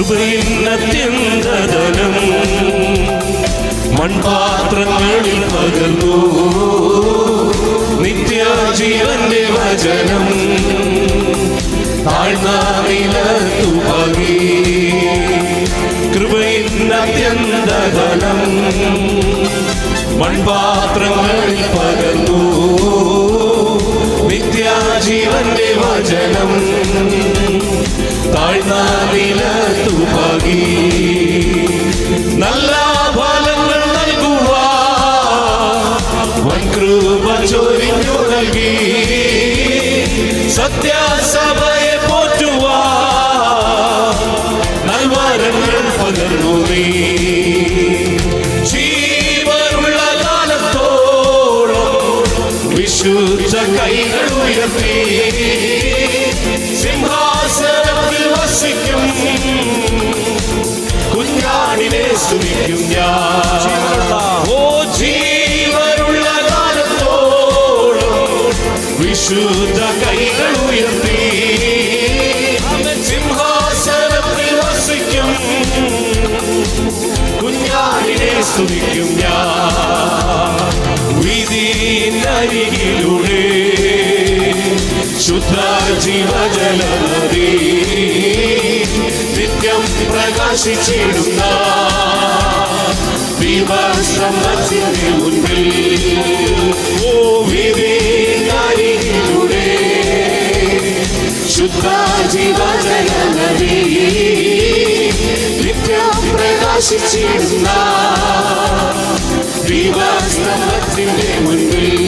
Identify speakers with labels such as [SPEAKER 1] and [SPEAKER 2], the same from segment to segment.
[SPEAKER 1] കൃപയിന്നത്യന്തതനം മൺപാത്രങ്ങളിൽ പകർന്നു. നിത്യജീവന്റെ വചനം. താഴ്ന്നറിലത്തു പകി കൃപയിന്നത്യന്തതനം മൺപാത്രങ്ങളിൽ പകർന്നു. നിത്യജീവന്റെ വചനം. താഴ്ന്നറിലത്തു ചൊരിഞ്ഞു നൽകി. സത്യാസഭയെ പോറ്റുക നൽവരങ്ങൾ പകർന്നു നീ. ജീവനുള്ള കാലത്തോളം വിശുദ്ധ കൈകൾ ഉയർത്തി. സിംഹാസനത്തിൽ വസിക്കും. കുഞ്ഞാടിനെ സ്തുതിക്കും ഞാൻ. ഓ വിശുദ്ധ കൈകൾ ഉയർത്തി സിംഹാസനത്തിൽ വസിക്കും കുഞ്ഞാടിനെ സ്തുതിക്കും ഞാൻ വിധിയിലരികിലൂടെ ശുദ്ധ ജീവജലനദി നിത്യം പ്രകാശിച്ചിടുന്ന ദീപസ്തംഭത്തിന്റെ മുൻപിൽ ഓ വിധിയിലരികിലൂടെ ശുദ്ധ ജീവജലനദി നിത്യം പ്രകാശിച്ചിടുന്ന ദീപസ്തംഭത്തിന്റെ മുൻപിൽ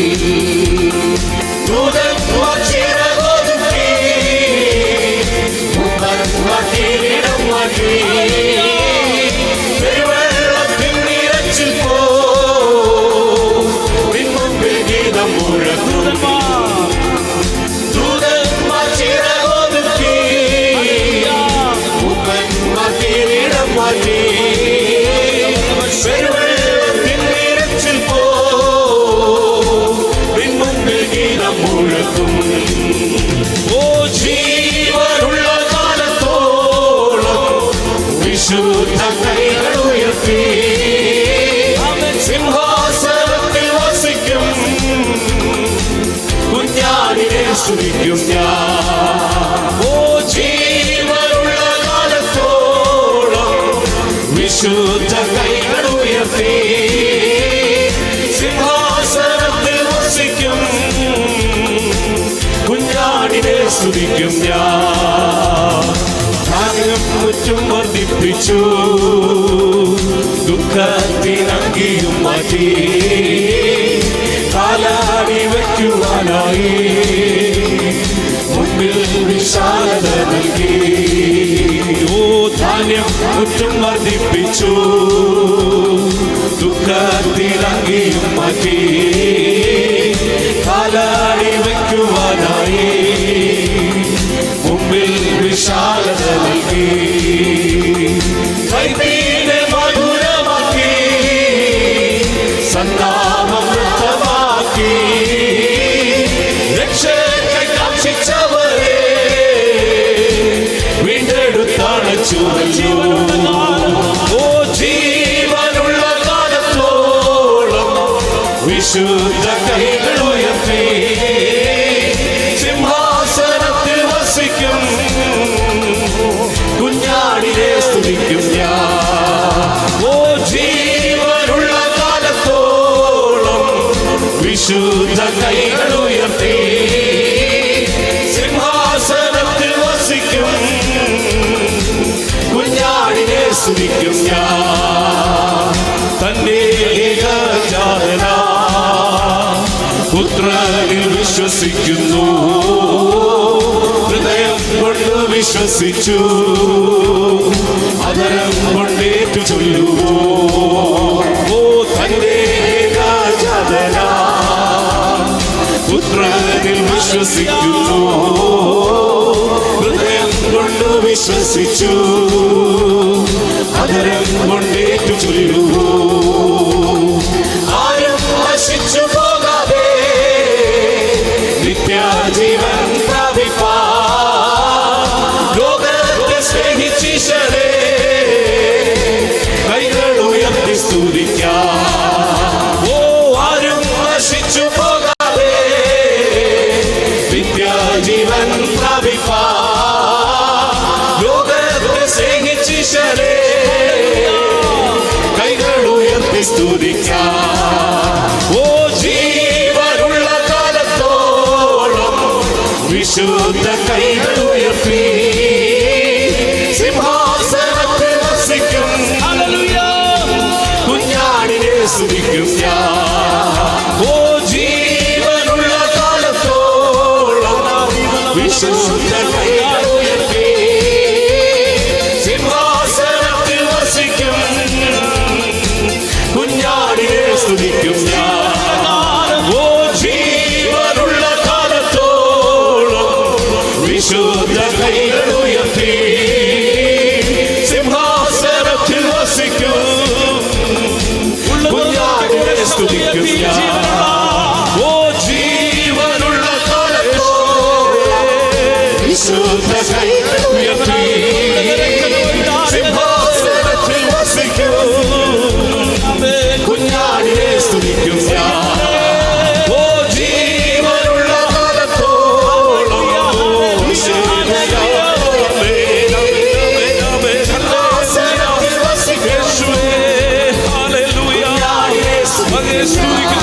[SPEAKER 1] സ്തുതിക്കും ഞാൻ ഓ ജീവനുള്ള കാലത്തോളം വിശുദ്ധ കൈകളുയർത്തി സിംഹാസനത്തിൽ വസിക്കും. കുഞ്ഞാടിനെ സ്തുതിക്കും ഞാൻ മുറ്റും വർദ്ധിപ്പിച്ചു. ദുഃഖത്തിനങ്കിയും മാറ്റി. കാലാടി വയ്ക്കുവാനായി മുമ്പിൽ വിശാലത നൽകി ഓ ധാന്യം മുറ്റും വർദ്ധിപ്പിച്ചു ദുഃഖത്തിനങ്കിയും മാറ്റി കാലാടി വയ്ക്കുവാനായി മുമ്പിൽ വിശാലത നൽകി വിശുദ്ധ കൈകൾ ഉയർത്തി സിംഹാസനത്തിൽ വസിക്കും. കുഞ്ഞാടിനെ സ്തുതിക്കും ഞാൻ. ഓ ജീവനുള്ള കാലത്തോളം വിശുദ്ധ വിശ്വസിക്കുന്നു. ഹൃദയം കൊണ്ട് വിശ്വസിച്ചു. അതരം കൊണ്ടേറ്റു ചൊല്ലുവോ. ഓ തന്റെ പുത്രനിൽ വിശ്വസിക്കുന്നു. ഹൃദയം കൊണ്ട് വിശ്വസിച്ചു. അതരം കൊണ്ടേറ്റു ചൊല്ലുവോ. ജീവൻ പ്രാപിപ്പാ ലോകത്തെ സ്നേഹിച്ചീശ്വരേ കൈകൾ
[SPEAKER 2] ഓ
[SPEAKER 1] ആരും നശിച്ചു പോകാതെ ജീവൻ പ്രാപി വിശുദ്ധ കൈകൾ ഉയർത്തി സിംഹാസനത്തിൽ വസിക്കും കുഞ്ഞാടിനെ സ്തുതിക്കും ഓ ജീവനുള്ള കാലത്തോളം വിശുദ്ധ കൈകൾ സ്തുതിക്കും ഓ ജീവനുള്ള കാലത്തോ വിശുദ്ധ സിംഹാസനത്തിൽ വസിക്കും